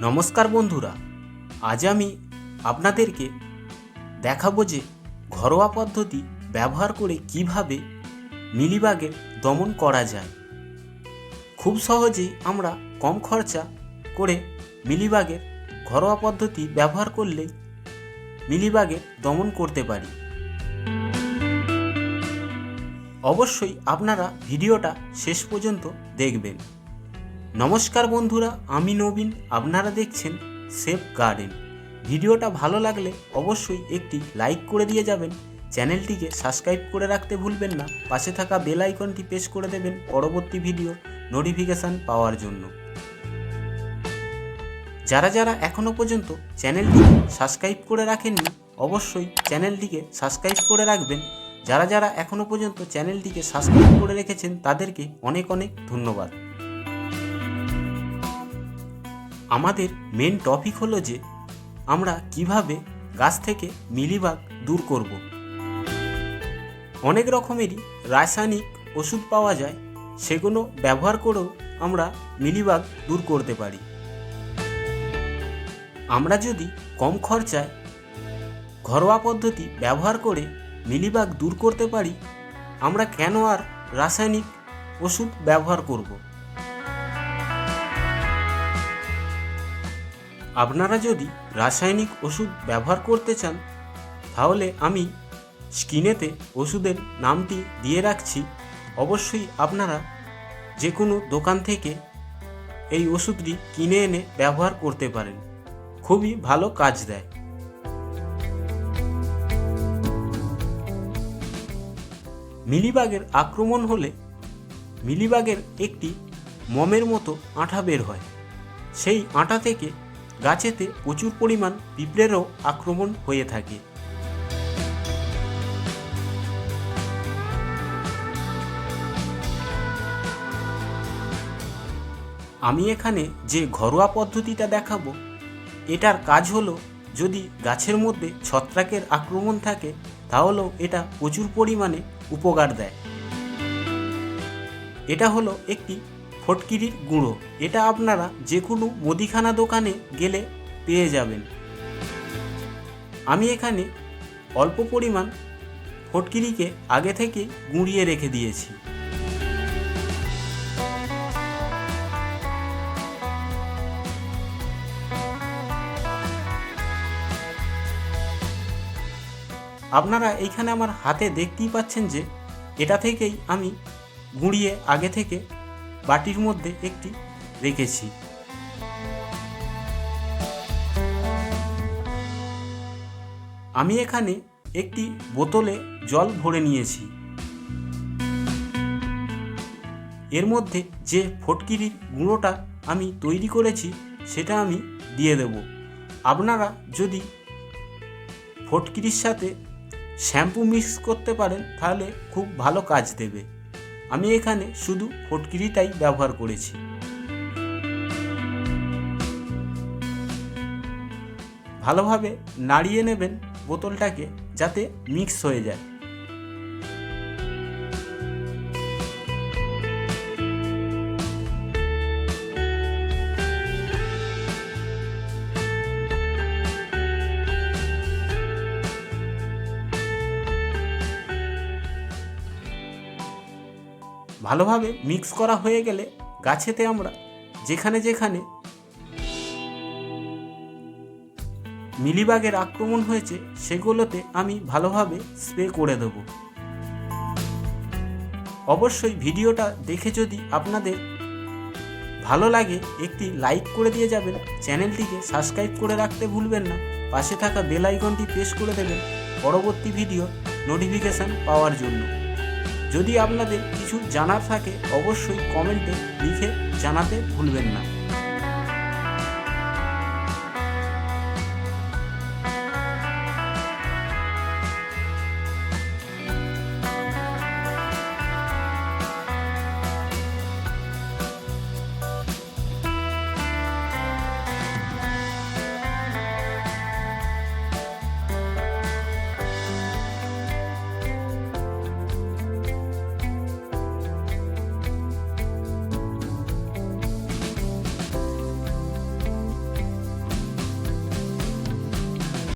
নমস্কার বন্ধুরা, আজ আমি আপনাদেরকে দেখাবো যে ঘরোয়া পদ্ধতি ব্যবহার করে কীভাবে মিলিবাগের দমন করা যায়। খুব সহজেই আমরা কম খরচা করে মিলিবাগের ঘরোয়া পদ্ধতি ব্যবহার করলে মিলিবাগের দমন করতে পারি। অবশ্যই আপনারা ভিডিওটা শেষ পর্যন্ত দেখবেন। নমস্কার বন্ধুরা, আমি নবীন। আপনারা দেখছেন সেফ গার্ডেন। ভিডিওটা ভালো লাগলে অবশ্যই একটি লাইক করে দিয়ে যাবেন। চ্যানেলটিকে সাবস্ক্রাইব করে রাখতে ভুলবেন না। পাশে থাকা বেল আইকনটি প্রেস করে দেবেন পরবর্তী ভিডিও নোটিফিকেশান পাওয়ার জন্য। যারা যারা এখনও পর্যন্ত চ্যানেলটি সাবস্ক্রাইব করে রাখেননি, অবশ্যই চ্যানেলটিকে সাবস্ক্রাইব করে রাখবেন। যারা যারা এখনও পর্যন্ত চ্যানেলটিকে সাবস্ক্রাইব করে রেখেছেন, তাদেরকে অনেক অনেক ধন্যবাদ। আমাদের মেন টপিক হলো যে, আমরা কীভাবে গাছ থেকে মিলিবাগ দূর করব। অনেক রকমেরই রাসায়নিক ওষুধ পাওয়া যায়, সেগুলো ব্যবহার করেও আমরা মিলিবাগ দূর করতে পারি। আমরা যদি কম খরচায় ঘরোয়া পদ্ধতি ব্যবহার করে মিলিবাগ দূর করতে পারি, আমরা কেন আর রাসায়নিক ওষুধ ব্যবহার করব? আপনারা যদি রাসায়নিক ওষুধ ব্যবহার করতে চান, তাহলে আমি স্ক্রিনেতে ওষুধের নামটি দিয়ে রাখছি। অবশ্যই আপনারা যে কোনো দোকান থেকে এই ওষুধটি কিনে এনে ব্যবহার করতে পারেন। খুবই ভালো কাজ দেয়। মিলিবাগের আক্রমণ হলে মিলিবাগের একটি মমের মতো আঠা বের হয়। সেই আঠা থেকে গাছেতে প্রচুর পরিমাণ পিঁপড়েরও আক্রমণ হয়ে থাকে। আমি এখানে যে ঘরোয়া পদ্ধতিটা দেখাবো, এটার কাজ হলো যদি গাছের মধ্যে ছত্রাকের আক্রমণ থাকে, তাহলেও এটা প্রচুর পরিমাণে উপকার দেয়। এটা হলো একটি ফটকিরির গুঁড়ো। এটা আপনারা যে কোনো মুদিখানা দোকানে গেলে পেয়ে যাবেন। আমি এখানে অল্প পরিমাণ ফটকিরিকে আগে থেকে গুঁড়িয়ে রেখে দিয়েছি। আপনারা এইখানে আমার হাতে দেখতেই পাচ্ছেন যে এটা থেকেই আমি গুঁড়িয়ে আগে থেকে বাটির মধ্যে একটি রেখেছি। আমি এখানে একটি বোতলে জল ভরে নিয়েছি। এর মধ্যে যে ফটকিরির গুঁড়োটা আমি তৈরি করেছি, সেটা আমি দিয়ে দেব। আপনারা যদি ফটকিরির সাথে শ্যাম্পু মিক্স করতে পারেন, তাহলে খুব ভালো কাজ দেবে। আমি এখানে শুধু ফটকিরিটাই ব্যবহার করেছি। ভালোভাবে নাড়িয়ে নেবেন বোতলটাকে যাতে মিক্স হয়ে যায়। ভালোভাবে মিক্স করা হয়ে গেলে গাছেতে আমরা যেখানে যেখানে মিলিবাগের আক্রমণ হয়েছে, সেগুলোতে আমি ভালোভাবে স্প্রে করে দেব। অবশ্যই ভিডিওটা দেখে যদি আপনাদের ভালো লাগে, একটি লাইক করে দিয়ে যাবেন। চ্যানেলটিকে সাবস্ক্রাইব করে রাখতে ভুলবেন না। পাশে থাকা বেল আইকনটি প্রেস করে দেবেন। পরবর্তী ভিডিও নোটিফিকেশান পাওয়ার জন্য। যদি আপনাদের কিছু জানার থাকে অবশ্যই কমেন্টে লিখে জানাতে ভুলবেন না।